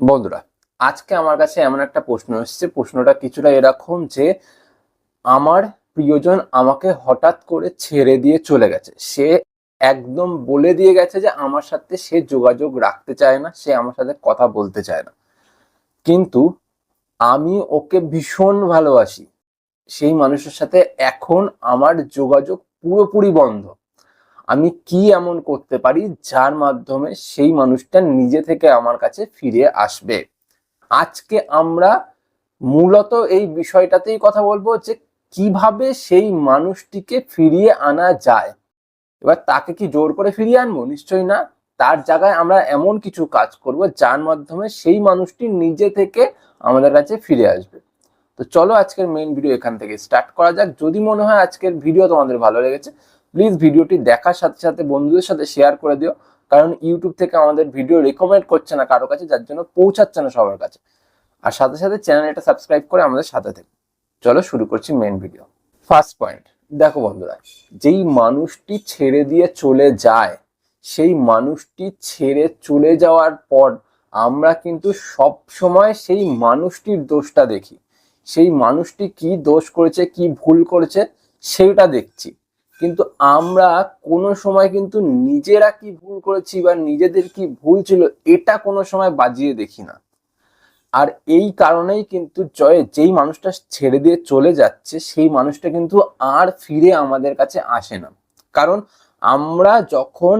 বন্ধুরা, আজকে আমার কাছে এমন একটা প্রশ্ন এসছে। প্রশ্নটা কিছুটা এরকম যে, আমার প্রিয়জন আমাকে হঠাৎ করে ছেড়ে দিয়ে চলে গেছে। সে একদম বলে দিয়ে গেছে যে, আমার সাথে সে যোগাযোগ রাখতে চায় না, সে আমার সাথে কথা বলতে চায় না। কিন্তু আমি ওকে ভীষণ ভালোবাসি। সেই মানুষের সাথে এখন আমার যোগাযোগ পুরোপুরি বন্ধ। আমি কি এমন করতে পারি যার মাধ্যমে সেই মানুষটা নিজে থেকে আমার কাছে ফিরে আসবে? আজকে আমরা মূলত এই বিষয়টাতেই কথা বলব যে কীভাবে সেই মানুষটিকে ফিরিয়ে আনা যায়। এবার তাকে কি জোর করে ফিরিয়ে আনব? নিশ্চয়ই না। তার জায়গায় আমরা এমন কিছু কাজ করব যার মাধ্যমে সেই মানুষটি নিজে থেকে আমাদের কাছে ফিরে আসবে। তো চলো আজকের মেইন ভিডিও এখান থেকে স্টার্ট করা যাক। যদি মনে হয় আজকের ভিডিও তোমাদের ভালো লেগেছে প্লিজ ভিডিওটি দেখার সাথে সাথে বন্ধুদের সাথে শেয়ার করে দিও। কারণ ইউটিউব থেকে আমাদের ভিডিও রেকমেন্ড করছে না কারও কাছে, যার জন্য পৌঁছাচ্ছে না সবার কাছে। আর সাথে সাথে চ্যানেলটা সাবস্ক্রাইব করে আমাদের সাথে থেকে। চলো শুরু করছি মেন ভিডিও ফার্স্ট পয়েন্ট দেখো বন্ধুরা, যেই মানুষটি ছেড়ে দিয়ে চলে যায়, সেই মানুষটি ছেড়ে চলে যাওয়ার পর আমরা কিন্তু সব সময় সেই মানুষটির দোষটা দেখি। সেই মানুষটি কি দোষ করেছে, কি ভুল করেছে, সেইটা দেখছি। কিন্তু আমরা কোনো সময় কিন্তু নিজেরা কি ভুল করেছি বা নিজেদের কি ভুল ছিল, এটা কোনো সময় বাজিয়ে দেখি না। আর এই কারণেই কিন্তু জয় যেই মানুষটা ছেড়ে দিয়ে চলে যাচ্ছে, সেই মানুষটা কিন্তু আর ফিরে আমাদের কাছে আসে না। কারণ আমরা যখন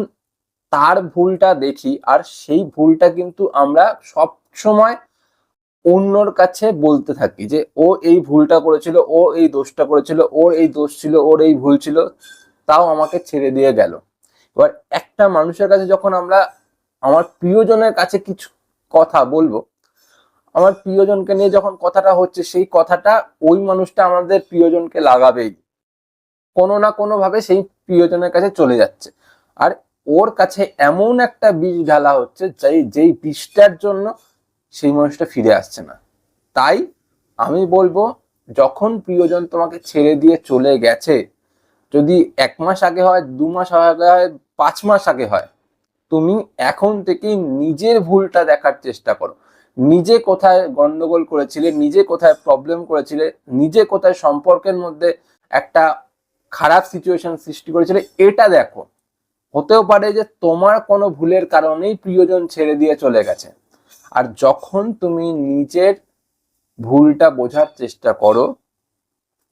তার ভুলটা দেখি, আর সেই ভুলটা কিন্তু আমরা সব সময় অন্যর কাছে বলতে থাকি যে, ও এই ভুলটা করেছিল, ও এই দোষটা করেছিল ওর এই দোষ ছিল, ওর এই ভুল ছিল, তাও আমাকে ছেড়ে দিয়ে গেল। এবার একটা মানুষের কাছে যখন আমরা আমার প্রিয়জনের কাছে কিছু কথা বলব, আমার প্রিয়জনকে নিয়ে যখন কথাটা হচ্ছে, সেই কথাটা ওই মানুষটা আমাদের প্রিয়জনকে লাগাবেই। কোনো না কোনো ভাবে সেই প্রিয়জনের কাছে চলে যাচ্ছে। আর ওর কাছে এমন একটা বীজ ঢালা হচ্ছে, যেই যেই বীজটার জন্য সেই মানুষটা ফিরে আসছে না। তাই আমি বলব, যখন প্রিয়জন তোমাকে ছেড়ে দিয়ে চলে গেছে, যদি এক মাস আগে হয়, দু মাস আগে হয়, পাঁচ মাস আগে হয়, তুমি এখন থেকেই নিজের ভুলটা দেখার চেষ্টা করো। নিজে কোথায় গন্ডগোল করেছিলে, নিজে কোথায় প্রবলেম করেছিলে, নিজে কোথায় সম্পর্কের মধ্যে একটা খারাপ সিচুয়েশন সৃষ্টি করেছিলে, এটা দেখো। হতেও পারে যে তোমার কোনো ভুলের কারণেই প্রিয়জন ছেড়ে দিয়ে চলে গেছে। আর যখন তুমি নিজের ভুলটা বোঝার চেষ্টা করো,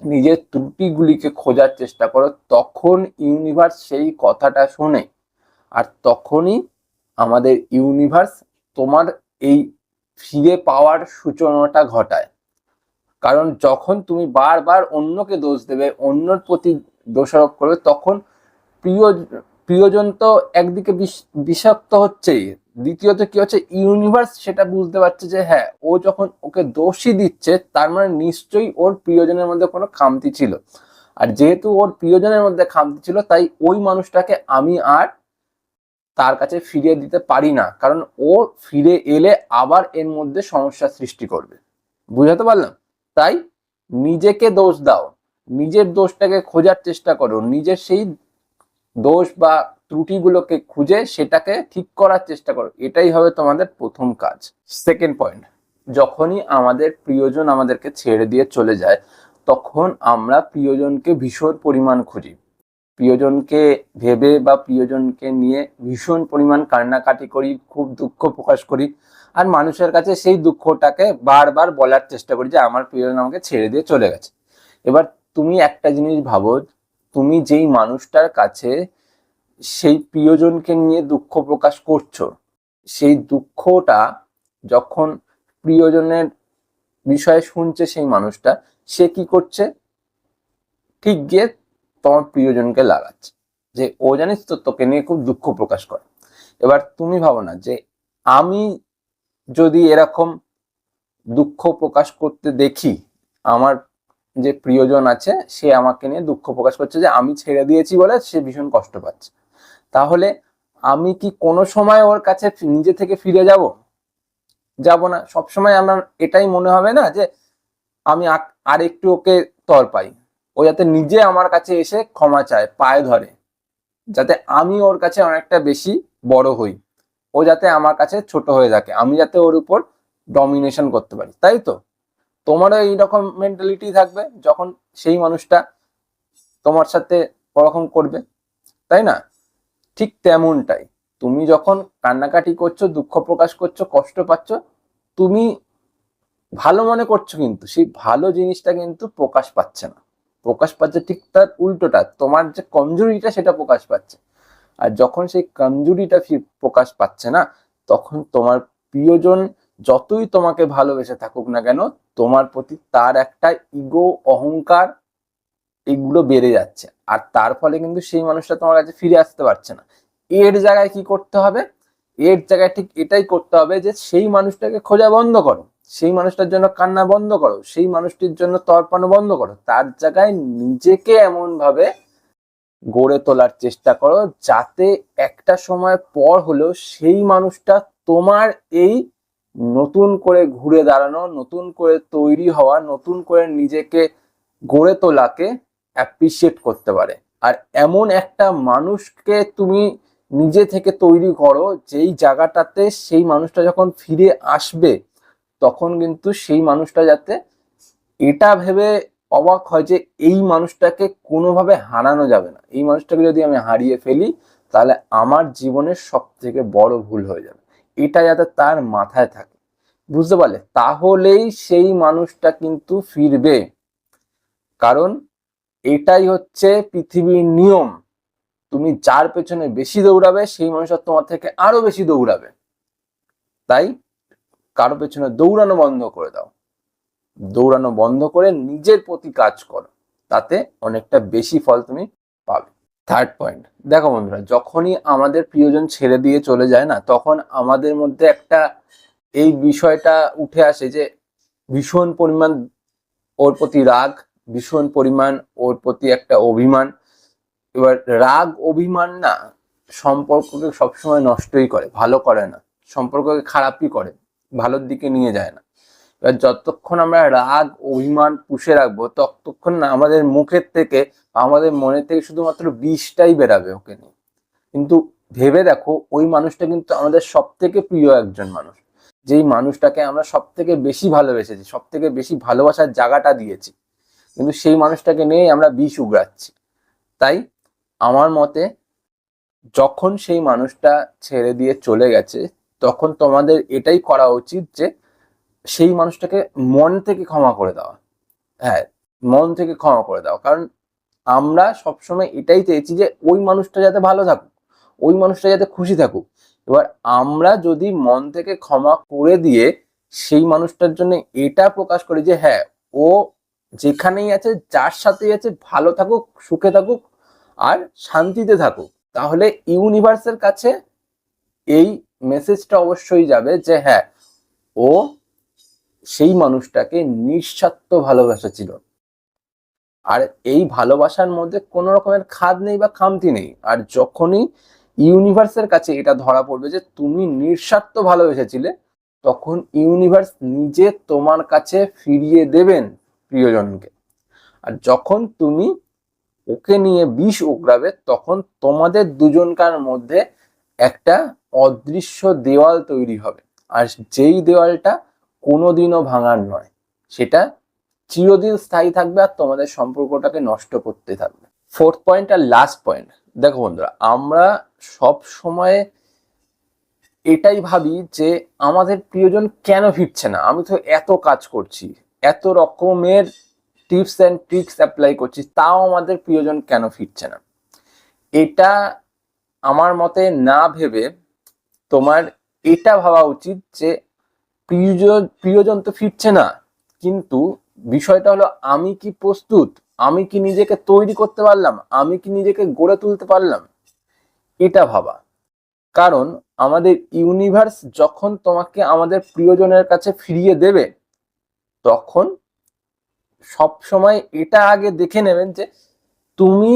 নিজের ত্রুটিগুলিকে খোঁজার চেষ্টা করো, তখন ইউনিভার্স সেই কথাটা শোনে। আর তখনই আমাদের ইউনিভার্স তোমার এই ফিরে পাওয়ার সূচনাটা ঘটায়। কারণ যখন তুমি বারবার অন্যকে দোষ দেবে, অন্যর প্রতি দোষারোপ করবে, তখন প্রিয় প্রিয়জন তো একদিকে বিষ- বিষাক্ত হচ্ছেই, দ্বিতীয়ত কি হচ্ছে ইউনিভার্স সেটা বুঝতে পারছে যে হ্যাঁ ও যখন ওকে দোষই দিচ্ছে, তার মানে নিশ্চয়ই ওর প্রিয়জনের মধ্যে কোনো খামতি ছিল। আর যেহেতু ওর প্রিয়জনের মধ্যে খামতি ছিল, তাই ওই মানুষটাকে আমি আর তার কাছে ফিরিয়ে দিতে পারি না। কারণ ও ফিরে এলে আবার এর মধ্যে সমস্যা সৃষ্টি করবে। বুঝাতে পারলাম? তাই নিজেকে দোষ দাও। নিজের দোষটাকে খোঁজার চেষ্টা করো। নিজের সেই দোষ বা ত্রুটিগুলোকে খুঁজে সেটাকে ঠিক করার চেষ্টা করো। এটাই হবে তোমাদের প্রথম কাজ। সেকেন্ড পয়েন্ট যখনই আমাদের প্রিয়জন আমাদেরকে ছেড়ে দিয়ে চলে যায়, তখন আমরা প্রিয়জনকে ভীষণ পরিমাণ খুঁজি। প্রিয়জনকে ভেবে বা প্রিয়জনকে নিয়ে ভীষণ পরিমাণ কান্নাকাটি করি, খুব দুঃখ প্রকাশ করি। আর মানুষের কাছে সেই দুঃখটাকে বারবার বলার চেষ্টা করি যে, আমার প্রিয়জন আমাকে ছেড়ে দিয়ে চলে গেছে। এবার তুমি একটা জিনিস ভাবো তুমি যেই মানুষটার কাছে সেই প্রিয়জনকে নিয়ে দুঃখ প্রকাশ করছ, সেই দুঃখটা যখন প্রিয়জনের বিষয়ে শুনছে সেই মানুষটা, সে কি করছে? ঠিক গিয়ে তোমার প্রিয়জনকে লাগাচ্ছে, যে ও জানিস তো তোকে নিয়ে খুব দুঃখ প্রকাশ করে। এবার তুমি ভাবো না যে আমি যদি এরকম দুঃখ প্রকাশ করতে দেখি, আমার যে প্রিয়জন আছে, সে আমাকে নিয়ে দুঃখ প্রকাশ করছে যে আমি ছেড়ে দিয়েছি বলে সে ভীষণ কষ্ট পাচ্ছে। তাহলে আমি কি কোনো সময় ওর কাছে নিজে থেকে ফিরে যাব? যাব না। সবসময় আমার এটাই মনে হবে না যে আমি আর একটু ওকে তর পাই। ও যাতে নিজে আমার কাছে এসে ক্ষমা চায়, পায়ে ধরে। যাতে আমি ওর কাছে অনেকটা বেশি বড় হই। ও যাতে আমার কাছে ছোট হয়ে থাকে। আমি যাতে ওর উপর ডমিনেশন করতে পারি। তাই তো? তোমারও এইরকম মেন্টালিটি থাকবে যখন সেই মানুষটা তোমার সাথে ওরকম করবে, তাই না? ঠিক তেমনটাই। তুমি যখন কান্নাকাটি করছ, দুঃখ প্রকাশ করছ, কষ্ট পাচ্ছ, তুমি ভালো মনে করছ কিন্তু, সেই ভালো জিনিসটা কিন্তু প্রকাশ পাচ্ছে না। প্রকাশ পাচ্ছে ঠিক তার উল্টোটা, তোমার যে কমজোরিটা সেটা প্রকাশ পাচ্ছে। আর যখন সেই কমজোরিটা প্রকাশ পাচ্ছে না, তখন তোমার প্রিয়জন যতই তোমাকে ভালোবেসে থাকুক না কেন, তোমার প্রতি তার একটা ইগো অহংকার এগুলো বেড়ে যাচ্ছে। আর তার ফলে কিন্তু সেই মানুষটা তোমার কাছে ফিরে আসতে পারছে না। এর জায়গায় কি করতে হবে? এর জায়গায় ঠিক এটাই করতে হবে যে সেই মানুষটাকে খোঁজা বন্ধ করো। সেই মানুষটার জন্য কান্না বন্ধ করো। সেই মানুষটির জন্য তর্পানো বন্ধ করো। তার জায়গায় নিজেকে এমন ভাবে গড়ে তোলার চেষ্টা করো যাতে একটা সময় পর হলেও সেই মানুষটা তোমার এই নতুন করে ঘুরে দাঁড়ানো, নতুন করে তৈরি হওয়া, নতুন করে নিজেকে গড়ে তোলাকে অ্যাপ্রিসিয়েট করতে পারে। আর এমন একটা মানুষকে তুমি নিজে থেকে তৈরি করো, যেই জায়গাটাতে সেই মানুষটা যখন ফিরে আসবে, তখন কিন্তু সেই মানুষটা যাতে এটা ভেবে অবাক হয় যে এই মানুষটাকে কোনোভাবে হারানো যাবে না। এই মানুষটাকে যদি আমি হারিয়ে ফেলি, তাহলে আমার জীবনের সব থেকে বড় ভুল হয়ে যাবে। এটা যাতে তার মাথায় থাকে। বুঝতে পারলে? তাহলেই সেই মানুষটা কিন্তু ফিরবে। কারণ এটাই হচ্ছে পৃথিবীর নিয়ম। তুমি যার পেছনে বেশি দৌড়াবে, সেই মানুষটা তোমার থেকে আরও বেশি দৌড়াবে। তাই কারও পেছনে দৌড়ানো বন্ধ করে দাও। দৌড়ানো বন্ধ করে নিজের প্রতি কাজ করো। তাতে অনেকটা বেশি ফল তুমি পাবে। থার্ড পয়েন্ট দেখো বন্ধুরা, যখনই আমাদের প্রিয়জন ছেড়ে দিয়ে চলে যায় না, তখন আমাদের মধ্যে একটা এই বিষয়টা উঠে আসে যে ভীষণ পরিমাণ ওর প্রতি রাগ, ভীষণ পরিমাণ ওর প্রতি একটা অভিমান। এবার রাগ, অভিমান না সম্পর্ককে সবসময় নষ্টই করে, ভালো করে না। সম্পর্ককে খারাপই করে, ভালোর দিকে নিয়ে যায় না। এবার যতক্ষণ আমরা রাগ, অভিমান পুষে রাখব, ততক্ষণ না আমাদের মুখের থেকে, আমাদের মনের থেকে শুধুমাত্র বিষটাই বেরাবে ওকে নিয়ে। কিন্তু ভেবে দেখো, ওই মানুষটা কিন্তু আমাদের সব থেকে প্রিয় একজন মানুষ। যেই মানুষটাকে আমরা সব থেকে বেশি ভালোবেসেছি সব থেকে বেশি ভালোবাসার জায়গাটা দিয়েছি। কিন্তু সেই মানুষটাকে নিয়েই আমরা বিষ উগড়াচ্ছি। তাই আমার মতে, যখন সেই মানুষটা ছেড়ে দিয়ে চলে গেছে, তখন তোমাদের এটাই করা উচিত যে সেই মানুষটাকে মন থেকে ক্ষমা করে দেওয়া। হ্যাঁ মন থেকে ক্ষমা করে দেওয়া। কারণ আমরা সবসময় এটাই চেয়েছি যে ওই মানুষটা যাতে ভালো থাকুক, ওই মানুষটা যাতে খুশি থাকুক। এবার আমরা যদি মন থেকে ক্ষমা করে দিয়ে সেই মানুষটার জন্য এটা প্রকাশ করি যে হ্যাঁ ও যেখানেই আছে, যার সাথেই আছে, ভালো থাকুক, সুখে থাকুক আর শান্তিতে থাকুক, তাহলে ইউনিভার্সের কাছে এই মেসেজটা অবশ্যই যাবে যে হ্যাঁ ও সেই মানুষটাকে নিঃস্বার্থ ভালোবাসা ছিল। আর এই ভালোবাসার মধ্যে কোনো রকমের খাদ নেই বা খামতি নেই। আর যখনই ইউনিভার্সের কাছে এটা ধরা পড়বে যে তুমি নিঃস্বার্থ ভালোবেসেছিলে, তখন ইউনিভার্স নিজে তোমার কাছে ফিরিয়ে দেবেন প্রিয়জনকে। আর যখন তুমি ওকে নিয়ে বিষ উগড়াবে, তখন তোমাদের দুজনকার মধ্যে একটা অদৃশ্য দেওয়াল তৈরি হবে। আর যেই দেওয়ালটা কোনোদিনও ভাঙার নয়। সেটা চিরদিন স্থায়ী থাকবে আর তোমাদের সম্পর্কটাকে নষ্ট করতে থাকবে। ফোর্থ পয়েন্ট আর লাস্ট পয়েন্ট দেখো বন্ধুরা, আমরা সব সময় এটাই ভাবি যে আমাদের প্রিয়জন কেন ফিরছে না? আমি তো এত কাজ করছি, এত রকমের টিপস অ্যান্ড ট্রিক্স অ্যাপ্লাই করছি, তাও আমাদের প্রিয়জন কেন ফিরছে না? এটা আমার মতে না ভেবে তোমার এটা ভাবা উচিত যে প্রিয়জন প্রিয়জন তো ফিরছে না। কিন্তু বিষয়টা হলো, আমি কি প্রস্তুত? আমি কি নিজেকে তৈরি করতে পারলাম? আমি কি নিজেকে গড়ে তুলতে পারলাম? এটা ভাবা। কারণ আমাদের ইউনিভার্স যখন তোমাকে আমাদের প্রিয়জনের কাছে ফিরিয়ে দেবে, তখন সব সময় এটা আগে দেখে নেবেন যে তুমি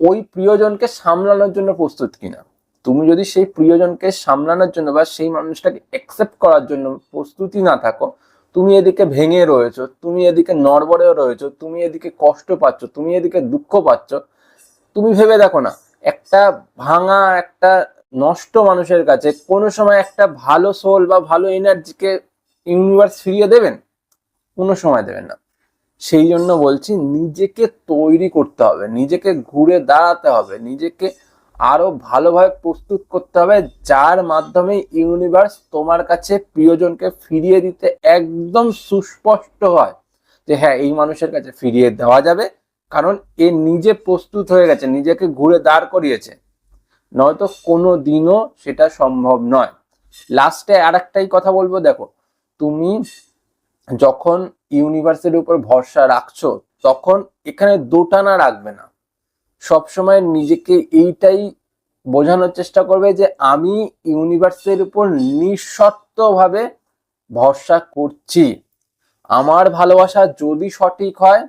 ওই প্রিয়জনকে সামলানোর জন্য প্রস্তুত কিনা। তুমি যদি সেই প্রিয়জনকে সামলানোর জন্য বা সেই মানুষটাকে অ্যাকসেপ্ট করার জন্য প্রস্তুতি না থাকো, তুমি এদিকে ভেঙে রয়েছো, তুমি এদিকে নড়বড়েও রয়েছো, তুমি এদিকে কষ্ট পাচ্ছ, তুমি এদিকে দুঃখ পাচ্ছ, তুমি ভেবে দেখো না, একটা ভাঙা, একটা নষ্ট মানুষের কাছে কোনো সময় একটা ভালো সোল বা ভালো এনার্জিকে ইউনিভার্স ফিরিয়ে দেবেন? কোনো সময় দেবেন না। সেই জন্য বলছি, নিজেকে তৈরি করতে হবে, নিজেকে ঘুরে দাঁড়াতে হবে, নিজেকে আরও ভালোভাবে প্রস্তুত করতে হবে, যার মাধ্যমে ইউনিভার্স তোমার কাছে প্রিয়জনকে ফিরিয়ে দিতে একদম সুস্পষ্ট হয় যে হ্যাঁ এই মানুষের কাছে ফিরিয়ে দেওয়া যাবে। কারণ এ নিজে প্রস্তুত হয়ে গেছে, নিজেকে ঘুরে দাঁড় করিয়েছে। নয়তো কোনো দিনও সেটা সম্ভব নয়। লাস্টে আর একটাই কথা বলব, দেখো, তুমি যখন ইউনিভার্সের উপর ভরসা রাখছো, তখন এখানে দোটানা রাখবে না। সবসময় নিজেকে এইটাই বোঝানোর চেষ্টা করবে যে আমি ইউনিভার্সের উপর নিঃশর্তভাবে ভরসা করছি। আমার ভালোবাসা যদি সঠিক হয়,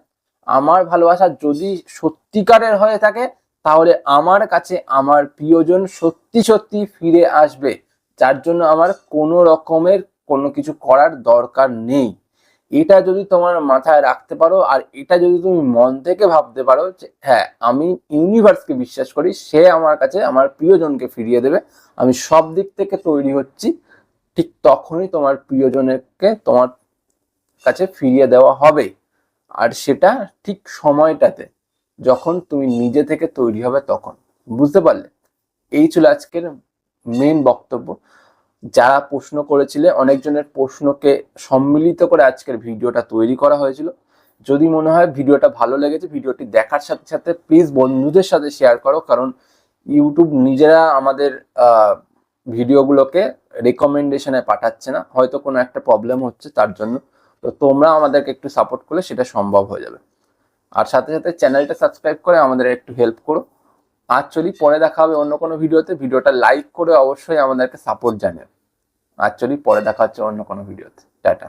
আমার ভালোবাসা যদি সত্যিকারের হয়ে থাকে, তাহলে আমার কাছে আমার প্রিয়জন সত্যি সত্যি ফিরে আসবে। যার জন্য আমার কোনো রকমের কোনো কিছু করার দরকার নেই। এটা যদি তোমার মাথায় রাখতে পারো, আর এটা যদি তুমি মন থেকে ভাবতে পারো যে হ্যাঁ আমি ইউনিভার্সকে বিশ্বাস করি, সে আমার কাছে, আমার প্রিয়জনকে ফিরিয়ে দেবে, আমি সব দিক থেকে তৈরি হচ্ছি, ঠিক তখনই তোমার প্রিয়জনকে তোমার কাছে ফিরিয়ে দেওয়া হবে। আর সেটা ঠিক সময়টাতে, যখন তুমি নিজে থেকে তৈরি হবে তখন। বুঝতে পারলে? এই ছিল আজকের মেন বক্তব্য। যারা প্রশ্ন করেছিলে, অনেকজনের প্রশ্নকে সম্মিলিত করে আজকের ভিডিওটা তৈরি করা হয়েছিল। যদি মনে হয় ভিডিওটা ভালো লেগেছে, ভিডিওটি দেখার সাথে সাথে প্লিজ বন্ধুদের সাথে শেয়ার করো, কারণ ইউটিউব নিজেরা আমাদের ভিডিওগুলোকে রেকমেন্ডেশনে পাঠাচ্ছে না। হয়তো কোনো একটা প্রবলেম হচ্ছে তার জন্য। তো তোমরা আমাদেরকে একটু সাপোর্ট করলে সেটা সম্ভব হয়ে যাবে। আর সাথে সাথে চ্যানেলটা সাবস্ক্রাইব করে আমাদের একটু হেল্প করো। আজ চলি, পরে দেখা হবে অন্য কোনো ভিডিওতে। ভিডিওটা লাইক করে অবশ্যই আমাদেরকে সাপোর্ট জানিও আজ চলি, পরে দেখা হচ্ছে অন্য কোনো ভিডিওতে। টাটা।